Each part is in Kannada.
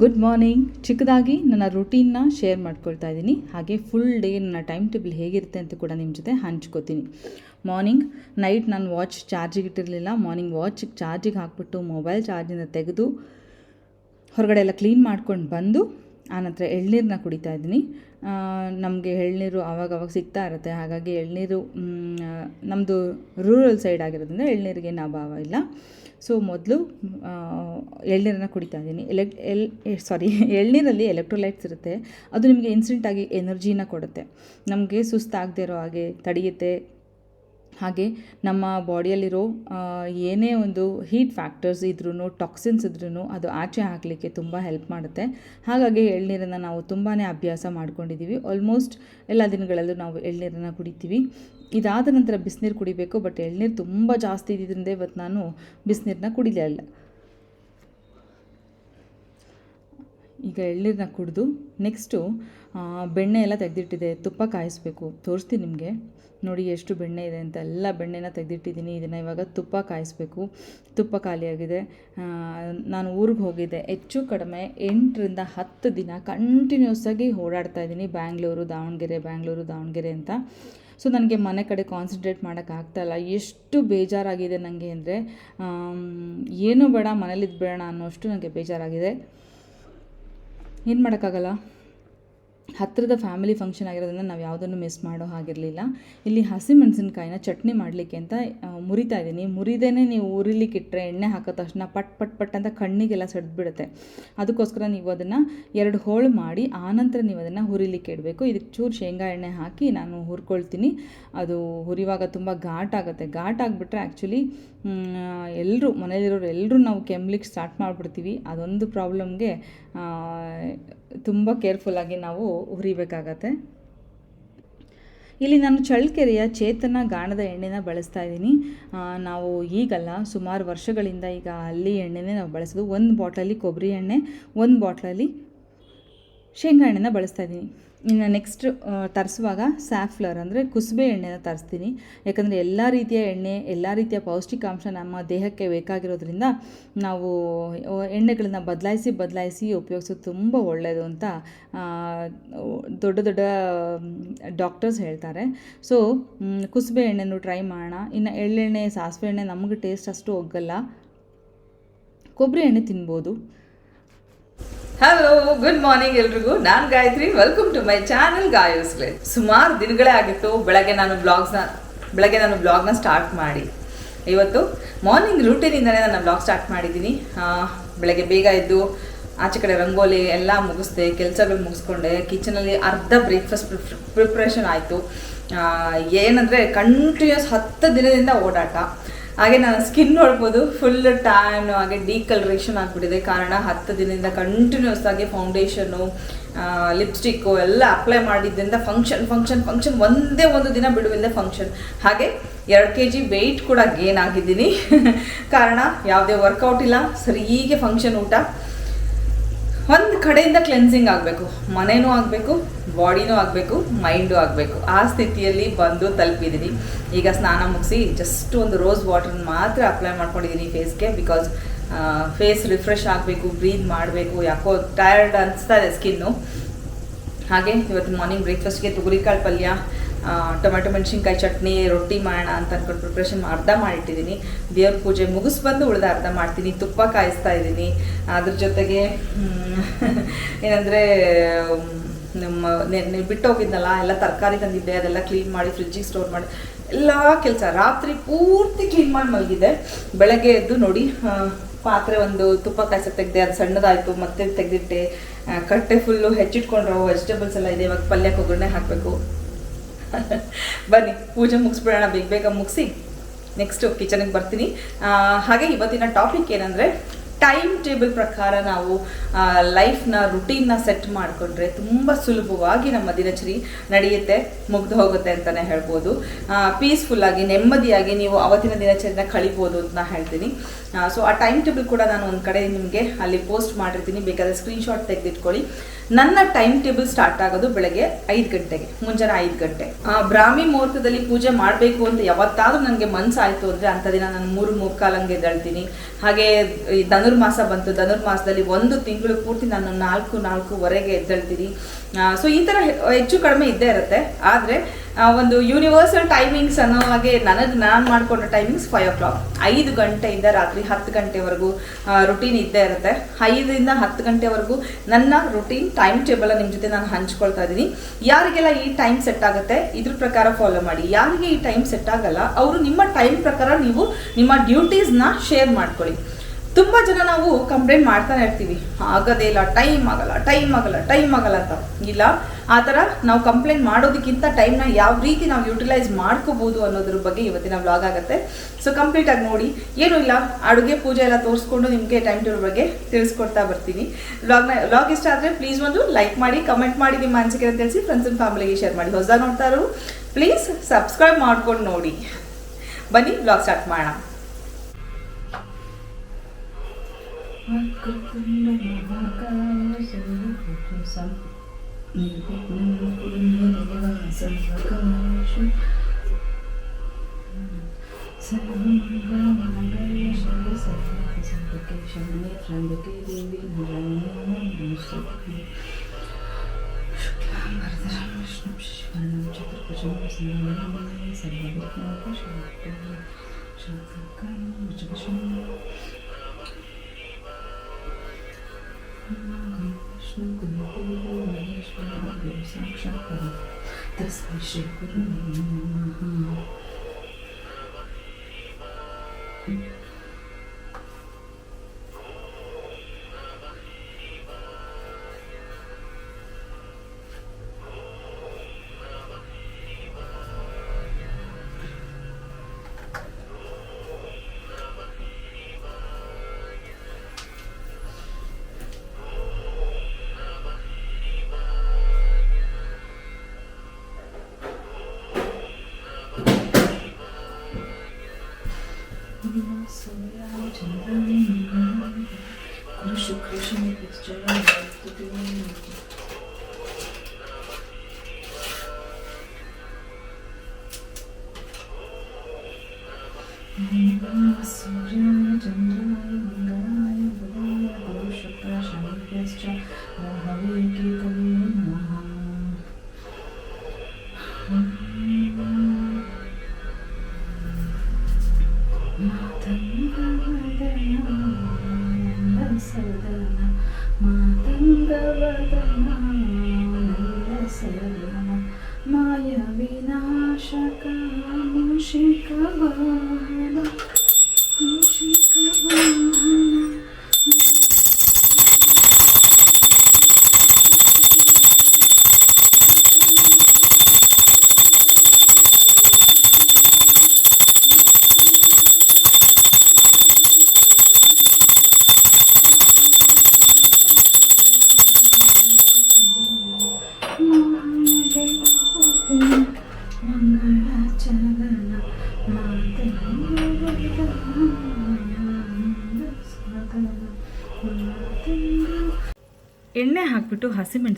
Good morning. ಚಿಕ್ಕದಾಗಿ ನನ್ನ ರುಟೀನ್ನ ಶೇರ್ ಮಾಡ್ಕೊಳ್ತಾ ಇದ್ದೀನಿ. ಹಾಗೆ ಫುಲ್ ಡೇ ನನ್ನ ಟೈಮ್ ಟೇಬಲ್ ಹೇಗಿರುತ್ತೆ ಅಂತ ಕೂಡ ನಿಮ್ಮ ಜೊತೆ ಹಂಚ್ಕೋತೀನಿ. ಮಾರ್ನಿಂಗ್ ನೈಟ್ ನಾನು ವಾಚ್ ಚಾರ್ಜಿಗೆ ಇಟ್ಟಿರಲಿಲ್ಲ. ಮಾರ್ನಿಂಗ್ ವಾಚ್ ಚಾರ್ಜಿಗೆ ಹಾಕ್ಬಿಟ್ಟು ಮೊಬೈಲ್ ಚಾರ್ಜಿಂದ ತೆಗೆದು ಹೊರಗಡೆ ಎಲ್ಲ ಕ್ಲೀನ್ ಮಾಡ್ಕೊಂಡು ಬಂದು ಆನಂತರ ಎಳ್ನೀರನ್ನ ಕುಡಿತಾ ಇದ್ದೀನಿ. ನಮಗೆ ಎಳ್ನೀರು ಆವಾಗವಾಗ ಸಿಗ್ತಾ ಇರುತ್ತೆ. ಹಾಗಾಗಿ ಎಳ್ನೀರು ನಮ್ಮದು ರೂರಲ್ ಸೈಡ್ ಆಗಿರೋದ್ರಿಂದ ಎಳ್ನೀರಿಗೆ ನಾ ಅಭಾವ ಇಲ್ಲ. ಸೊ ಮೊದಲು ಎಳ್ನೀರನ್ನ ಕುಡಿತಾ ಇದ್ದೀನಿ. ಎಲೆಕ್ ಎಲ್ ಸಾರಿ ಎಳ್ನೀರಲ್ಲಿ ಎಲೆಕ್ಟ್ರೋಲೈಟ್ಸ್ ಇರುತ್ತೆ. ಅದು ನಿಮಗೆ ಇನ್ಸ್ಟೆಂಟಾಗಿ ಎನರ್ಜಿನ ಕೊಡುತ್ತೆ. ನಮಗೆ ಸುಸ್ತಾಗದೇ ಇರೋ ಹಾಗೆ ತಡೆಯುತ್ತೆ. ಹಾಗೆ ನಮ್ಮ ಬಾಡಿಯಲ್ಲಿರೋ ಏನೇ ಒಂದು ಹೀಟ್ ಫ್ಯಾಕ್ಟರ್ಸ್ ಇದ್ರೂ ಟಾಕ್ಸಿನ್ಸ್ ಇದ್ರೂ ಅದು ಆಚೆ ಹಾಕಲಿಕ್ಕೆ ತುಂಬ ಹೆಲ್ಪ್ ಮಾಡುತ್ತೆ. ಹಾಗಾಗಿ ಎಳ್ನೀರನ್ನು ನಾವು ತುಂಬಾ ಅಭ್ಯಾಸ ಮಾಡ್ಕೊಂಡಿದ್ದೀವಿ. ಆಲ್ಮೋಸ್ಟ್ ಎಲ್ಲ ದಿನಗಳಲ್ಲೂ ನಾವು ಎಳ್ನೀರನ್ನು ಕುಡಿತೀವಿ. ಇದಾದ ನಂತರ ಬಿಸಿನೀರು ಕುಡಿಬೇಕು, ಬಟ್ ಎಳ್ನೀರು ತುಂಬ ಜಾಸ್ತಿ ಇದ್ದಿದ್ದರಿಂದ ಇವತ್ತು ನಾನು ಬಿಸಿನೀರನ್ನ ಕುಡಿಲೇ ಇಲ್ಲ. ಈಗ ಎಳ್ನೀರನ್ನ ಕುಡಿದು, ನೆಕ್ಸ್ಟು ಬೆಣ್ಣೆ ಎಲ್ಲ ತೆಗೆದಿಟ್ಟಿದೆ, ತುಪ್ಪ ಕಾಯಿಸ್ಬೇಕು, ತೋರಿಸ್ತೀನಿ ನಿಮಗೆ. ನೋಡಿ ಎಷ್ಟು ಬೆಣ್ಣೆ ಇದೆ ಅಂತ ಎಲ್ಲ ಬೆಣ್ಣೆನ ತೆಗೆದಿಟ್ಟಿದ್ದೀನಿ. ಇದನ್ನು ಇವಾಗ ತುಪ್ಪ ಕಾಯಿಸ್ಬೇಕು. ತುಪ್ಪ ಖಾಲಿಯಾಗಿದೆ. ನಾನು ಊರಿಗೆ ಹೋಗಿದ್ದೆ. ಹೆಚ್ಚು ಕಡಿಮೆ ಎಂಟರಿಂದ ಹತ್ತು ದಿನ ಕಂಟಿನ್ಯೂಸ್ ಆಗಿ ಓಡಾಡ್ತಾ ಇದ್ದೀನಿ. ಬ್ಯಾಂಗ್ಳೂರು, ದಾವಣಗೆರೆ ಬ್ಯಾಂಗ್ಳೂರು, ದಾವಣಗೆರೆ ಅಂತ. ಸೊ ನನಗೆ ಮನೆ ಕಡೆ ಕಾನ್ಸಂಟ್ರೇಟ್ ಮಾಡೋಕ್ಕಾಗ್ತಾಯಿಲ್ಲ ಎಷ್ಟು ಬೇಜಾರಾಗಿದೆ ನನಗೆ ಅಂದರೆ ಏನೂ ಬೇಡ ಮನೇಲಿದ್ದು ಬೇಡ ಅನ್ನೋಷ್ಟು ನನಗೆ ಬೇಜಾರಾಗಿದೆ. ಏನು ಮಾಡೋಕ್ಕಾಗಲ್ಲ? ಹತ್ತಿರದ ಫ್ಯಾಮಿಲಿ ಫಂಕ್ಷನ್ ಆಗಿರೋದ್ರಿಂದ ನಾವು ಯಾವುದನ್ನು ಮಿಸ್ ಮಾಡೋ ಹಾಗಿರಲಿಲ್ಲ. ಇಲ್ಲಿ ಹಸಿಮೆಣಸಿನ್ಕಾಯಿನ ಚಟ್ನಿ ಮಾಡಲಿಕ್ಕೆ ಅಂತ ಮುರಿತಾ ಇದ್ದೀನಿ. ಮುರಿದೇನೆ ನೀವು ಉರಿಲಿಕ್ಕೆ ಇಟ್ಟರೆ ಎಣ್ಣೆ ಹಾಕೋ ತಕ್ಷಣ ಪಟ್ ಪಟ್ ಪಟ್ ಅಂತ ಕಣ್ಣಿಗೆಲ್ಲ ಬಿಡುತ್ತೆ ಅದಕ್ಕೋಸ್ಕರ ನೀವು ಅದನ್ನು ಎರಡು ಹೋಳು ಮಾಡಿ, ಆನಂತರ ನೀವು ಅದನ್ನು ಹುರಿಲಿಕ್ಕೆ ಇಡಬೇಕು. ಇದಕ್ಕೆ ಚೂರು ಶೇಂಗಾ ಎಣ್ಣೆ ಹಾಕಿ ನಾನು ಹುರ್ಕೊಳ್ತೀನಿ. ಅದು ಹುರಿವಾಗ ತುಂಬ ಘಾಟ್ ಆಗುತ್ತೆ. ಘಾಟ್ ಆಗಿಬಿಟ್ರೆ ಆ್ಯಕ್ಚುಲಿ ಎಲ್ಲರೂ ಮನೇಲಿರೋರು ಎಲ್ಲರೂ ನಾವು ಕೆಮ್ಲಿಕ್ಕೆ ಸ್ಟಾರ್ಟ್ ಮಾಡಿಬಿಡ್ತೀವಿ. ಅದೊಂದು ಪ್ರಾಬ್ಲಮ್ಗೆ ತುಂಬ ಕೇರ್ಫುಲ್ಲಾಗಿ ನಾವು ಹುರಿಬೇಕಾಗತ್ತೆ ಇಲ್ಲಿ ನಾನು ಚಳ್ಳಕೆರೆಯ ಚೇತನ ಗಾಣದ ಎಣ್ಣೆನ ಬಳಸ್ತಾ ಇದ್ದೀನಿ. ನಾವು ಈಗಲ್ಲ ಸುಮಾರು ವರ್ಷಗಳಿಂದ ಈಗ ಅಲ್ಲಿ ಎಣ್ಣೆನೇ ನಾವು ಬಳಸೋದು. ಒಂದು ಬಾಟ್ಲಲ್ಲಿ ಕೊಬ್ಬರಿ ಎಣ್ಣೆ, ಒಂದು ಬಾಟ್ಲಲ್ಲಿ ಶೇಂಗಾ ಎಣ್ಣೆನ ಬಳಸ್ತಾ ಇದ್ದೀನಿ. ಇನ್ನು ನೆಕ್ಸ್ಟ್ ತರಿಸುವಾಗ ಸ್ಯಾಫ್ಲರ್ ಅಂದರೆ ಕುಸುಬೆ ಎಣ್ಣೆನ ತರಿಸ್ತೀನಿ. ಯಾಕಂದರೆ ಎಲ್ಲ ರೀತಿಯ ಎಣ್ಣೆ, ಎಲ್ಲ ರೀತಿಯ ಪೌಷ್ಟಿಕಾಂಶ ನಮ್ಮ ದೇಹಕ್ಕೆ ಬೇಕಾಗಿರೋದ್ರಿಂದ ನಾವು ಎಣ್ಣೆಗಳನ್ನ ಬದಲಾಯಿಸಿ ಬದಲಾಯಿಸಿ ಉಪಯೋಗಿಸೋದು ತುಂಬ ಒಳ್ಳೆಯದು ಅಂತ ದೊಡ್ಡ ದೊಡ್ಡ ಡಾಕ್ಟರ್ಸ್ ಹೇಳ್ತಾರೆ. ಸೊ ಕುಸುಬೆ ಎಣ್ಣೆನೂ ಟ್ರೈ ಮಾಡೋಣ. ಇನ್ನು ಎಳ್ಳೆಣ್ಣೆ, ಸಾಸಿವೆ ಎಣ್ಣೆ ನಮಗೆ ಟೇಸ್ಟ್ ಅಷ್ಟು ಒಗ್ಗಲ್ಲ. ಕೊಬ್ಬರಿ ಎಣ್ಣೆ ತಿನ್ಬೋದು. ಹಲೋ ಗುಡ್ ಮಾರ್ನಿಂಗ್ ಎಲ್ರಿಗೂ. ನಾನು Gayathri. Welcome to my channel ಗಾಯೋಸ್ಲೆ ಸುಮಾರು ದಿನಗಳೇ ಆಗಿತ್ತು ಬೆಳಗ್ಗೆ ನಾನು ಬ್ಲಾಗ್ಸ್ನ ಬೆಳಗ್ಗೆ ನಾನು ಬ್ಲಾಗ್ನ ಸ್ಟಾರ್ಟ್ ಮಾಡಿ. ಇವತ್ತು ಮಾರ್ನಿಂಗ್ ರೂಟೀನಿಂದನೇ ನಾನು ಬ್ಲಾಗ್ ಸ್ಟಾರ್ಟ್ ಮಾಡಿದ್ದೀನಿ. ಬೆಳಗ್ಗೆ ಬೇಗ ಎದ್ದು ಆಚೆ ಕಡೆ ರಂಗೋಲಿ ಎಲ್ಲ ಮುಗಿಸ್ದೆ, ಕೆಲಸಗಳು ಮುಗಿಸ್ಕೊಂಡೆ. ಕಿಚನಲ್ಲಿ ಅರ್ಧ ಬ್ರೇಕ್ಫಾಸ್ಟ್ ಪ್ರಿಪ್ರೇಷನ್ ಆಯಿತು. ಏನಂದರೆ ಕಂಟಿನ್ಯೂಸ್ ಹತ್ತು ದಿನದಿಂದ ಓಡಾಟ. ಹಾಗೆ ನಾನು ಸ್ಕಿನ್ ನೋಡ್ಬೋದು ಫುಲ್ ಟ್ಯಾನ್ ಹಾಗೆ ಡಿಕಲರೇಷನ್ ಆಗಿಬಿಟ್ಟಿದೆ. ಕಾರಣ ಹತ್ತು ದಿನದಿಂದ ಕಂಟಿನ್ಯೂಸ್ ಆಗಿ ಫೌಂಡೇಶನು ಲಿಪ್ಸ್ಟಿಕ್ಕು ಎಲ್ಲ ಅಪ್ಲೈ ಮಾಡಿದ್ದರಿಂದ ಫಂಕ್ಷನ್ ಫಂಕ್ಷನ್ ಫಂಕ್ಷನ್ ಒಂದೇ ಒಂದು ದಿನ ಬಿಡುವಿಂದ ಫಂಕ್ಷನ್ ಹಾಗೆ ಎರಡು ಕೆ ಜಿ ವೆಯ್ಟ್ ಕೂಡ ಗೇನ್ ಆಗಿದ್ದೀನಿ. ಕಾರಣ ಯಾವುದೇ ವರ್ಕೌಟ್ ಇಲ್ಲ ಸರಿಗೆ ಫಂಕ್ಷನ್ ಊಟ. ಒಂದು ಕಡೆಯಿಂದ ಕ್ಲೆನ್ಸಿಂಗ್ ಆಗಬೇಕು. ಮನೆಯೂ ಆಗಬೇಕು, ಬಾಡಿನೂ ಆಗಬೇಕು ಮೈಂಡು ಆಗಬೇಕು. ಆ ಸ್ಥಿತಿಯಲ್ಲಿ ಬಂದು ತಲುಪಿದ್ದೀನಿ ಈಗ ಸ್ನಾನ ಮುಗಿಸಿ ಜಸ್ಟ್ ಒಂದು ರೋಸ್ ವಾಟರ್ನ ಮಾತ್ರ ಅಪ್ಲೈ ಮಾಡ್ಕೊಂಡಿದ್ದೀನಿ ಫೇಸ್ಗೆ ಬಿಕಾಸ್ ಫೇಸ್ ರಿಫ್ರೆಶ್ ಆಗಬೇಕು ಬ್ರೀತ್ ಮಾಡಬೇಕು. ಯಾಕೋ ಟಯರ್ಡ್ ಅನಿಸ್ತಾ ಇದೆ ಸ್ಕಿನ್ನು ಹಾಗೆ ಇವತ್ತು ಮಾರ್ನಿಂಗ್ ಬ್ರೇಕ್ಫಾಸ್ಟ್ಗೆ ತುಗುರಿಕಾಳು ಪಲ್ಯ ಟೊಮೆಟೊ ಮೆಣಸಿನ್ಕಾಯಿ ಚಟ್ನಿ, ರೊಟ್ಟಿ ಮಾಡೋಣ ಅಂತ ಅಂದ್ಕೊಂಡು ಪ್ರಿಪ್ರೇಷನ್ ಅರ್ಧ ಮಾಡಿಟ್ಟಿದ್ದೀನಿ. ದೇವ್ರ ಪೂಜೆ ಮುಗಿಸ್ಬಂದು ಉಳಿದ ಅರ್ಧ ಮಾಡ್ತೀನಿ. ತುಪ್ಪ ಕಾಯಿಸ್ತಾ ಇದ್ದೀನಿ. ಅದ್ರ ಜೊತೆಗೆ ಏನಂದರೆ, ನಮ್ಮ ನೆನ್ನೆ ಬಿಟ್ಟು ಹೋಗಿದ್ನಲ್ಲ ಎಲ್ಲ ತರಕಾರಿ ತಂದಿದ್ದೆ, ಅದೆಲ್ಲ ಕ್ಲೀನ್ ಮಾಡಿ ಫ್ರಿಜ್ಜಿಗೆ ಸ್ಟೋರ್ ಮಾಡಿ, ಎಲ್ಲ ಕೆಲಸ ರಾತ್ರಿ ಪೂರ್ತಿ ಕ್ಲೀನ್ ಮಾಡಿ ಮಲಗಿದೆ ಬೆಳಗ್ಗೆ ಎದ್ದು ನೋಡಿ ಪಾತ್ರೆ ಒಂದು ತುಪ್ಪ ಕಾಯಿಸಕ್ಕೆ ತೆಗೆದೆ, ಅದು ಸಣ್ಣದಾಯಿತು, ಮತ್ತೆ ತೆಗೆದಿಟ್ಟೆ. ಕಟ್ಟೆ ಫುಲ್ಲು ಹೆಚ್ಚಿಟ್ಕೊಂಡ್ರು ವೆಜಿಟೇಬಲ್ಸ್ ಎಲ್ಲ ಇದೆ, ಇವಾಗ ಪಲ್ಯಕ್ಕೆ ಒಗ್ಗರಣೆ ಹಾಕಬೇಕು. ಬನ್ನಿ, ಪೂಜೆ ಮುಗಿಸ್ಬಿಡೋಣ, ಬೇಗ ಬೇಗ ಮುಗಿಸಿ ನೆಕ್ಸ್ಟು ಕಿಚನಿಗೆ ಬರ್ತೀನಿ. ಹಾಗೆ ಇವತ್ತಿನ ಟಾಪಿಕ್ ಏನಂದರೆ ಟೈಮ್ ಟೇಬಲ್ ಪ್ರಕಾರ ನಾವು ಲೈಫ್ನ ರುಟೀನ್ನ ಸೆಟ್ ಮಾಡಿಕೊಂಡ್ರೆ ತುಂಬ ಸುಲಭವಾಗಿ ನಮ್ಮ ದಿನಚರಿ ನಡೆಯುತ್ತೆ, ಮುಗ್ದು ಹೋಗುತ್ತೆ ಅಂತಲೇ ಹೇಳ್ಬೋದು. ಪೀಸ್ಫುಲ್ಲಾಗಿ ನೆಮ್ಮದಿಯಾಗಿ ನೀವು ಅವತ್ತಿನ ದಿನಚರಿನ ಕಳಿಬೋದು ಅಂತ ನಾನು ಹೇಳ್ತೀನಿ. ಸೊ ಆ ಟೈಮ್ ಟೇಬಲ್ ಕೂಡ ನಾನು ಒಂದು ಕಡೆ ನಿಮಗೆ ಅಲ್ಲಿ ಪೋಸ್ಟ್ ಮಾಡಿರ್ತೀನಿ. ಬೇಕಾದರೆ ಸ್ಕ್ರೀನ್ಶಾಟ್ ತೆಗೆದಿಟ್ಕೊಳ್ಳಿ. ನನ್ನ ಟೈಮ್ ಟೇಬಲ್ ಸ್ಟಾರ್ಟ್ ಆಗೋದು ಬೆಳಗ್ಗೆ ಐದು ಗಂಟೆಗೆ, ಮುಂಜಾನೆ ಐದು ಗಂಟೆ. ಬ್ರಾಹ್ಮಿ ಮುಹೂರ್ತದಲ್ಲಿ ಪೂಜೆ ಮಾಡಬೇಕು ಅಂತ ಯಾವತ್ತಾದರೂ ನನಗೆ ಮನಸ್ಸಾಯಿತು ಅಂದರೆ ಅಂಥ ದಿನ ನಾನು ಮೂರು ಮುಕ್ಕಾಲಂಗೆ ಎದ್ದೇಳ್ತೀನಿ. ಹಾಗೆ ಈ ಧನುರ್ಮಾಸ ಬಂತು, ಧನುರ್ಮಾಸದಲ್ಲಿ ಒಂದು ತಿಂಗಳು ಪೂರ್ತಿ ನಾನು ನಾಲ್ಕು ನಾಲ್ಕುವರೆಗೆ ಎದ್ದೇಳ್ತೀನಿ. ಸೊ ಈ ಥರ ಹೆಚ್ಚು ಕಡಿಮೆ ಇದ್ದೇ ಇರುತ್ತೆ. ಆದರೆ ಒಂದು ಯೂನಿವರ್ಸಲ್ ಟೈಮಿಂಗ್ಸ್ ಅನ್ನೋ ಹಾಗೆ ನನಗೆ ನಾನು ಮಾಡ್ಕೊಂಡ ಟೈಮಿಂಗ್ಸ್ ಫೈವ್ ಓ ಕ್ಲಾಕ್ ಐದು ಗಂಟೆಯಿಂದ ರಾತ್ರಿ ಹತ್ತು ಗಂಟೆವರೆಗೂ ರುಟೀನ್ ಇದ್ದೇ ಇರುತ್ತೆ. ಐದರಿಂದ ಹತ್ತು ಗಂಟೆವರೆಗೂ ನನ್ನ ರುಟೀನ್ ಟೈಮ್ ಟೇಬಲ್ ನಿಮ್ಮ ಜೊತೆ ನಾನು ಹಂಚ್ಕೊಳ್ತಾ ಇದ್ದೀನಿ. ಯಾರಿಗೆಲ್ಲ ಈ ಟೈಮ್ ಸೆಟ್ ಆಗುತ್ತೆ, ಇದ್ರ ಪ್ರಕಾರ ಫಾಲೋ ಮಾಡಿ. ಯಾರಿಗೆ ಈ ಟೈಮ್ ಸೆಟ್ ಆಗಲ್ಲ, ಅವರು ನಿಮ್ಮ ಟೈಮ್ ಪ್ರಕಾರ ನೀವು ನಿಮ್ಮ ಡ್ಯೂಟೀಸ್ನ ಶೇರ್ ಮಾಡ್ಕೊಳ್ಳಿ. ತುಂಬ ಜನ ನಾವು ಕಂಪ್ಲೇಂಟ್ ಮಾಡ್ತಾನೆ ಇರ್ತೀವಿ. ಆಗೋದೇ ಇಲ್ಲ ಟೈಮ್ ಆಗಲ್ಲ ಟೈಮ್ ಆಗಲ್ಲ ಟೈಮ್ ಆಗಲ್ಲ ಅಂತ. ಇಲ್ಲ, ಆ ಥರ ನಾವು ಕಂಪ್ಲೇಂಟ್ ಮಾಡೋದಕ್ಕಿಂತ ಟೈಮ್ನ ಯಾವ ರೀತಿ ನಾವು ಯುಟಿಲೈಸ್ ಮಾಡ್ಕೋಬೋದು ಅನ್ನೋದ್ರ ಬಗ್ಗೆ ಇವತ್ತಿನ ವ್ಲಾಗ್ ಆಗುತ್ತೆ. ಸೊ ಕಂಪ್ಲೀಟಾಗಿ ನೋಡಿ. ಏನೂ ಇಲ್ಲ, ಅಡುಗೆ, ಪೂಜೆ ಎಲ್ಲ ತೋರಿಸ್ಕೊಂಡು ನಿಮಗೆ ಟೈಮ್ ಟೇಬಲ್ ಬಗ್ಗೆ ತಿಳಿಸ್ಕೊಡ್ತಾ ಬರ್ತೀನಿ. ವ್ಲಾಗ್ನ ವ್ಲಾಗ್ ಇಷ್ಟ ಆದರೆ ಪ್ಲೀಸ್ ಒಂದು ಲೈಕ್ ಮಾಡಿ ಕಮೆಂಟ್ ಮಾಡಿ, ನಿಮ್ಮ ಅನಿಸಿಕೆ ತಿಳಿಸಿ ಫ್ರೆಂಡ್ಸ್ ಅಂಡ್ ಫ್ಯಾಮಿಲಿಗೆ ಶೇರ್ ಮಾಡಿ. ಹೊಸ ನೋಡ್ತಾರೋ ಪ್ಲೀಸ್ ಸಬ್ಸ್ಕ್ರೈಬ್ ಮಾಡ್ಕೊಂಡು ನೋಡಿ. ಬನ್ನಿ ವ್ಲಾಗ್ ಸ್ಟಾರ್ಟ್ ಮಾಡೋಣ. सर्वविघ्नोपशान्तं शान्तं कर्म तस्मै श्रीगुरु Krishna is Jaya. శంకర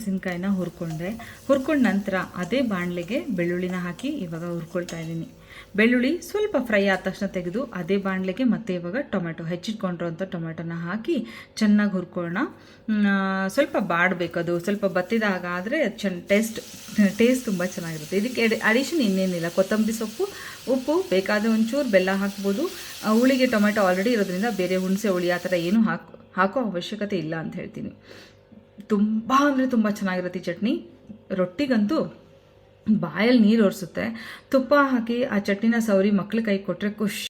ಹಸಿಮೆಣಸಿನ್ಕಾಯಿನ ಹುರ್ಕೊಂಡೆ ಹುರ್ಕೊಂಡ ನಂತರ ಅದೇ ಬಾಣಲೆಗೆ ಬೆಳ್ಳುಳ್ಳಿನ ಹಾಕಿ ಇವಾಗ ಹುರ್ಕೊಳ್ತಾ ಇದ್ದೀನಿ. ಬೆಳ್ಳುಳ್ಳಿ ಸ್ವಲ್ಪ ಫ್ರೈ ಆದ ತಕ್ಷಣ ತೆಗೆದು ಅದೇ ಬಾಣಲೆಗೆ ಮತ್ತೆ ಇವಾಗ ಟೊಮೆಟೊ, ಹೆಚ್ಚಿಟ್ಕೊಂಡಿರೋಂಥ ಟೊಮೆಟೊನ ಹಾಕಿ ಚೆನ್ನಾಗಿ ಹುರ್ಕೊಳ್ಳೋಣ. ಸ್ವಲ್ಪ ಬಾಡಬೇಕು ಅದು. ಸ್ವಲ್ಪ ಬತ್ತಿದಾಗ ಆದರೆ ಚೆನ್ನ ಟೇಸ್ಟ್ ಟೇಸ್ಟ್ ತುಂಬ ಚೆನ್ನಾಗಿರುತ್ತೆ. ಇದಕ್ಕೆ ಅಡಿಷನ್ ಇನ್ನೇನಿಲ್ಲ. ಕೊತ್ತಂಬರಿ ಸೊಪ್ಪು, ಉಪ್ಪು, ಬೇಕಾದ ಒಂಚೂರು ಬೆಲ್ಲ ಹಾಕ್ಬೋದು. ಹುಳಿಗೆ ಟೊಮೆಟೊ ಆಲ್ರೆಡಿ ಇರೋದ್ರಿಂದ ಬೇರೆ ಹುಣಸೆ ಹುಳಿ ಆ ಥರ ಏನೂ ಹಾಕೋ ಹಾಕೋ ಅವಶ್ಯಕತೆ ಇಲ್ಲ ಅಂತ ಹೇಳ್ತೀನಿ. ತುಂಬ ಅಂದರೆ ತುಂಬ ಚೆನ್ನಾಗಿರುತ್ತೆ ಈ ಚಟ್ನಿ. ರೊಟ್ಟಿಗಂತೂ ಬಾಯಲ್ಲಿ ನೀರು ಒರೆಸುತ್ತೆ. ತುಪ್ಪ ಹಾಕಿ ಆ ಚಟ್ನಿನ ಸವರಿ ಮಕ್ಳ ಕೈ ಕೊಟ್ಟರೆ ಖುಷಿ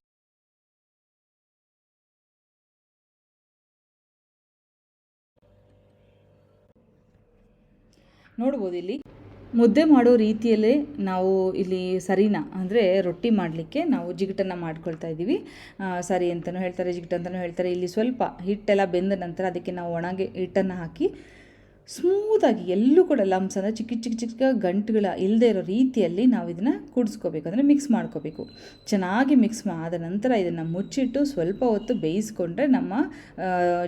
ನೋಡ್ಬೋದು ಇಲ್ಲಿ. ಮುದ್ದೆ ಮಾಡೋ ರೀತಿಯಲ್ಲೇ ನಾವು ಇಲ್ಲಿ ಸರಿನಾ? ಅಂದರೆ ರೊಟ್ಟಿ ಮಾಡಲಿಕ್ಕೆ ನಾವು ಜಿಗಟನ್ನು ಮಾಡ್ಕೊಳ್ತಾ ಇದ್ದೀವಿ. ಸರಿ ಅಂತಲೂ ಹೇಳ್ತಾರೆ, ಜಿಗಟ ಅಂತಲೂ ಹೇಳ್ತಾರೆ. ಇಲ್ಲಿ ಸ್ವಲ್ಪ ಹಿಟ್ಟೆಲ್ಲ ಬೆಂದ ನಂತರ ಅದಕ್ಕೆ ನಾವು ಒಣಗೆ ಹಿಟ್ಟನ್ನು ಹಾಕಿ ಸ್ಮೂತಾಗಿ ಎಲ್ಲೂ ಕೂಡ ಲಮ್ಸ್ ಅಂದರೆ ಚಿಕ್ಕ ಚಿಕ್ಕ ಚಿಕ್ಕ ಗಂಟುಗಳ ಇಲ್ಲದೆ ಇರೋ ರೀತಿಯಲ್ಲಿ ನಾವು ಇದನ್ನು ಕುಡಿಸ್ಕೋಬೇಕು. ಅಂದರೆ ಮಿಕ್ಸ್ ಮಾಡ್ಕೋಬೇಕು. ಚೆನ್ನಾಗಿ ಮಿಕ್ಸ್ ಆದ ನಂತರ ಇದನ್ನು ಮುಚ್ಚಿಟ್ಟು ಸ್ವಲ್ಪ ಹೊತ್ತು ಬೇಯಿಸ್ಕೊಂಡ್ರೆ ನಮ್ಮ